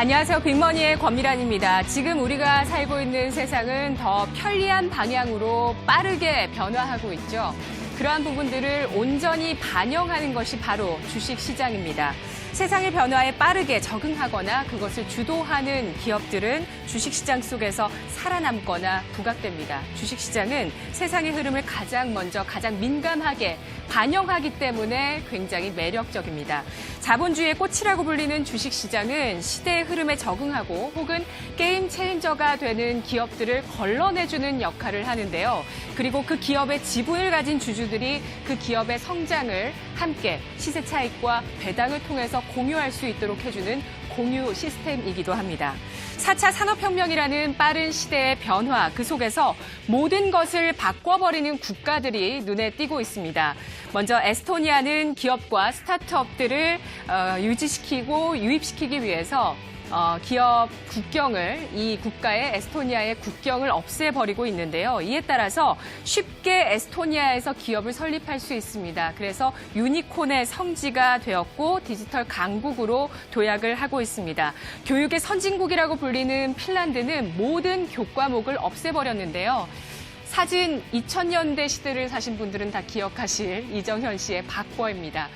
안녕하세요. 빅머니의 권미란입니다. 지금 우리가 살고 있는 세상은 더 편리한 방향으로 빠르게 변화하고 있죠. 그러한 부분들을 온전히 반영하는 것이 바로 주식 시장입니다. 세상의 변화에 빠르게 적응하거나 그것을 주도하는 기업들은 주식 시장 속에서 살아남거나 부각됩니다. 주식 시장은 세상의 흐름을 가장 먼저 가장 민감하게 반영하기 때문에 굉장히 매력적입니다. 자본주의의 꽃이라고 불리는 주식 시장은 시대의 흐름에 적응하고 혹은 게임 체인저가 되는 기업들을 걸러내주는 역할을 하는데요. 그리고 그 기업의 지분을 가진 주주들이 그 기업의 성장을 함께 시세 차익과 배당을 통해서 공유할 수 있도록 해주는 공유 시스템이기도 합니다. 4차 산업혁명이라는 빠른 시대의 변화, 그 속에서 모든 것을 바꿔버리는 국가들이 눈에 띄고 있습니다. 먼저 에스토니아는 기업과 스타트업들을 어, 유지시키고 유입시키기 위해서 어, 기업 국경을 이 국가의 에스토니아의 국경을 없애버리고 있는데요. 이에 따라서 쉽게 에스토니아에서 기업을 설립할 수 있습니다. 그래서 유니콘의 성지가 되었고 디지털 강국으로 도약을 하고 있습니다. 교육의 선진국이라고 불리는 핀란드는 모든 교과목을 없애버렸는데요. 사진 2000년대 시대를 사신 분들은 다 기억하실 이정현 씨의 박버입니다.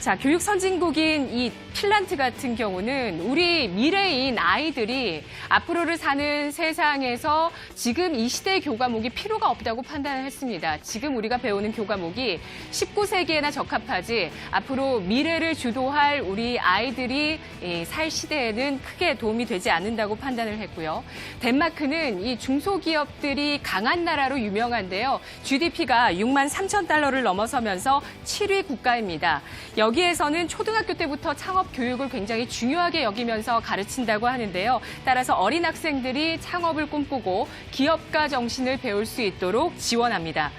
자, 교육 선진국인 이 핀란드 같은 경우는 우리 미래인 아이들이 앞으로를 사는 세상에서 지금 이 시대의 교과목이 필요가 없다고 판단을 했습니다. 지금 우리가 배우는 교과목이 19세기에나 적합하지 앞으로 미래를 주도할 우리 아이들이 살 시대에는 크게 도움이 되지 않는다고 판단을 했고요. 덴마크는 이 중소기업들이 강한 나라로 유명한데요. GDP가 6만 3천 달러를 넘어서면서 7위 국가입니다. 여기에서는 초등학교 때부터 창업 교육을 굉장히 중요하게 여기면서 가르친다고 하는데요. 따라서 어린 학생들이 창업을 꿈꾸고 기업가 정신을 배울 수 있도록 지원합니다.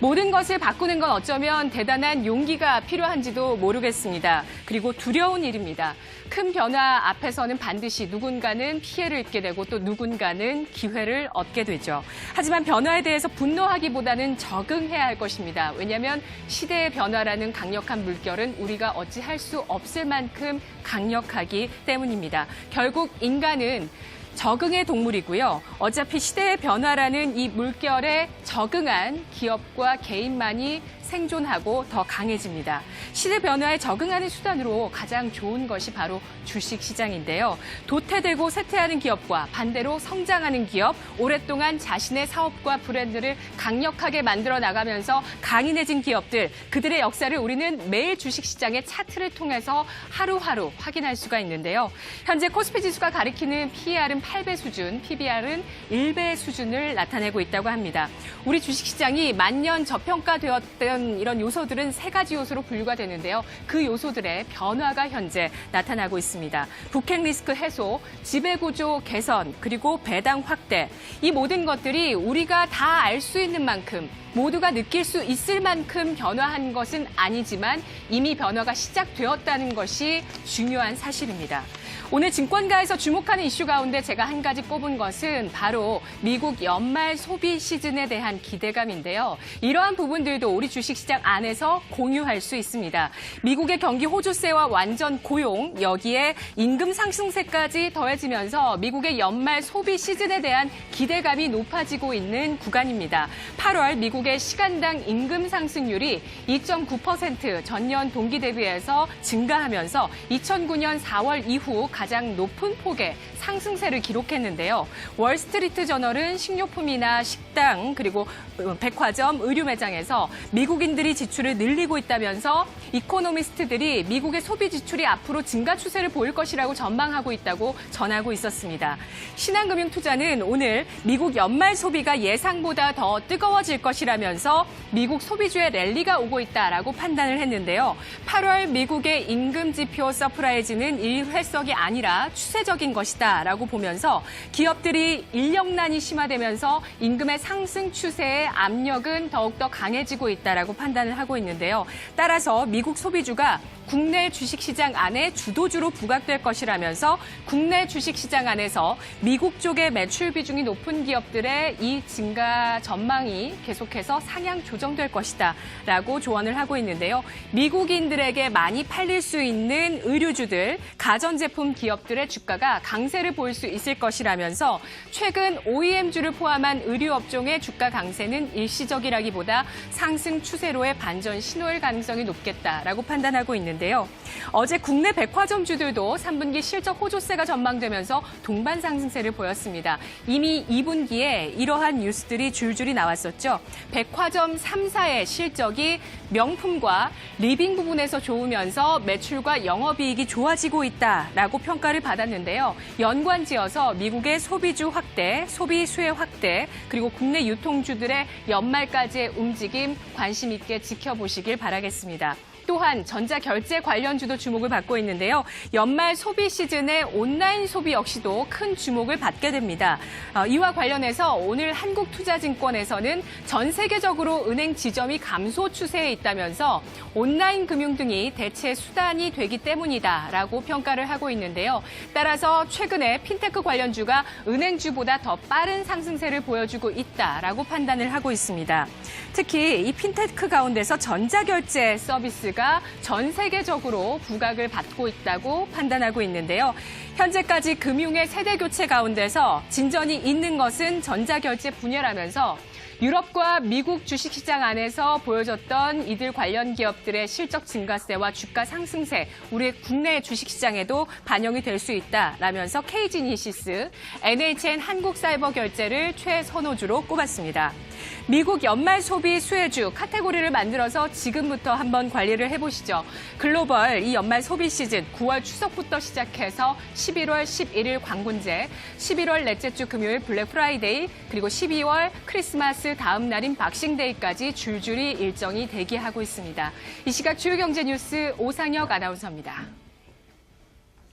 모든 것을 바꾸는 건 어쩌면 대단한 용기가 필요한지도 모르겠습니다. 그리고 두려운 일입니다. 큰 변화 앞에서는 반드시 누군가는 피해를 입게 되고 또 누군가는 기회를 얻게 되죠. 하지만 변화에 대해서 분노하기보다는 적응해야 할 것입니다. 왜냐하면 시대의 변화라는 강력한 물결은 우리가 어찌할 수 없을 만큼 강력하기 때문입니다. 결국 인간은 적응의 동물이고요. 어차피 시대의 변화라는 이 물결에 적응한 기업과 개인만이 생존하고 더 강해집니다. 시대 변화에 적응하는 수단으로 가장 좋은 것이 바로 주식 시장인데요. 도태되고 쇠퇴하는 기업과 반대로 성장하는 기업, 오랫동안 자신의 사업과 브랜드를 강력하게 만들어 나가면서 강인해진 기업들, 그들의 역사를 우리는 매일 주식 시장의 차트를 통해서 하루하루 확인할 수가 있는데요. 현재 코스피 지수가 가리키는 PER은 8배 수준, PBR은 1배 수준을 나타내고 있다고 합니다. 우리 주식 시장이 만년 저평가되었던 이런 요소들은 세 가지 요소로 분류가 되는데요. 그 요소들의 변화가 현재 나타나고 있습니다. 북핵 리스크 해소, 지배구조 개선, 그리고 배당 확대. 이 모든 것들이 우리가 다 알 수 있는 만큼 모두가 느낄 수 있을 만큼 변화한 것은 아니지만 이미 변화가 시작되었다는 것이 중요한 사실입니다. 오늘 증권가에서 주목하는 이슈 가운데 제가 한 가지 꼽은 것은 바로 미국 연말 소비 시즌에 대한 기대감인데요. 이러한 부분들도 우리 주식시장 안에서 공유할 수 있습니다. 미국의 경기 호조세와 완전 고용, 여기에 임금 상승세까지 더해지면서 미국의 연말 소비 시즌에 대한 기대감이 높아지고 있는 구간입니다. 8월 미국 의 시간당 임금 상승률이 2.9% 전년 동기 대비해서 증가하면서 2009년 4월 이후 가장 높은 폭의 상승세를 기록했는데요. 월스트리트 저널은 식료품이나 식당 그리고 백화점, 의류 매장에서 미국인들이 지출을 늘리고 있다면서 이코노미스트들이 미국의 소비 지출이 앞으로 증가 추세를 보일 것이라고 전망하고 있다고 전하고 있었습니다. 신한금융투자는 오늘 미국 연말 소비가 예상보다 더 뜨거워질 것이라 면서 미국 소비주의 랠리가 오고 있다라고 판단을 했는데요. 8월 미국의 임금 지표 서프라이즈는 일회성이 아니라 추세적인 것이다라고 보면서 기업들이 인력난이 심화되면서 임금의 상승 추세에 압력은 더욱더 강해지고 있다라고 판단을 하고 있는데요. 따라서 미국 소비주가 국내 주식시장 안에 주도주로 부각될 것이라면서 국내 주식시장 안에서 미국 쪽의 매출 비중이 높은 기업들의 이 증가 전망이 계속해서 상향 조정될 것이다 라고 조언을 하고 있는데요. 미국인들에게 많이 팔릴 수 있는 의류주들, 가전제품 기업들의 주가가 강세를 보일 수 있을 것이라면서 최근 OEM주를 포함한 의류업종의 주가 강세는 일시적이라기보다 상승 추세로의 반전 신호일 가능성이 높겠다라고 판단하고 있는데요. 어제 국내 백화점주들도 3분기 실적 호조세가 전망되면서 동반 상승세를 보였습니다. 이미 2분기에 이러한 뉴스들이 줄줄이 나왔었죠. 백화점 3사의 실적이 명품과 리빙 부분에서 좋으면서 매출과 영업이익이 좋아지고 있다라고 평가를 받았는데요. 연관지어서 미국의 소비주 확대, 소비 수혜 확대, 그리고 국내 유통주들의 연말까지의 움직임 관심 있게 지켜보시길 바라겠습니다. 또한 전자결제 관련주도 주목을 받고 있는데요. 연말 소비 시즌의 온라인 소비 역시도 큰 주목을 받게 됩니다. 어, 이와 관련해서 오늘 한국투자증권에서는 전 세계적으로 은행 지점이 감소 추세에 있다면서 온라인 금융 등이 대체 수단이 되기 때문이다라고 평가를 하고 있는데요. 따라서 최근에 핀테크 관련주가 은행주보다 더 빠른 상승세를 보여주고 있다라고 판단을 하고 있습니다. 특히 이 핀테크 가운데서 전자결제 서비스가 전 세계적으로 부각을 받고 있다고 판단하고 있는데요. 현재까지 금융의 세대 교체 가운데서 진전이 있는 것은 전자결제 분야라면서 유럽과 미국 주식시장 안에서 보여졌던 이들 관련 기업들의 실적 증가세와 주가 상승세, 우리 국내 주식시장에도 반영이 될 수 있다라면서 KG니시스, NHN 한국사이버결제를 최선호주로 꼽았습니다. 미국 연말 소비 수혜주 카테고리를 만들어서 지금부터 한번 관리를 해보시죠. 글로벌 이 연말 소비 시즌 9월 추석부터 시작해서 11월 11일 광군제, 11월 넷째 주 금요일 블랙 프라이데이, 그리고 12월 크리스마스 다음 날인 박싱데이까지 줄줄이 일정이 대기하고 있습니다. 이 시각 주요 경제 뉴스 오상혁 아나운서입니다.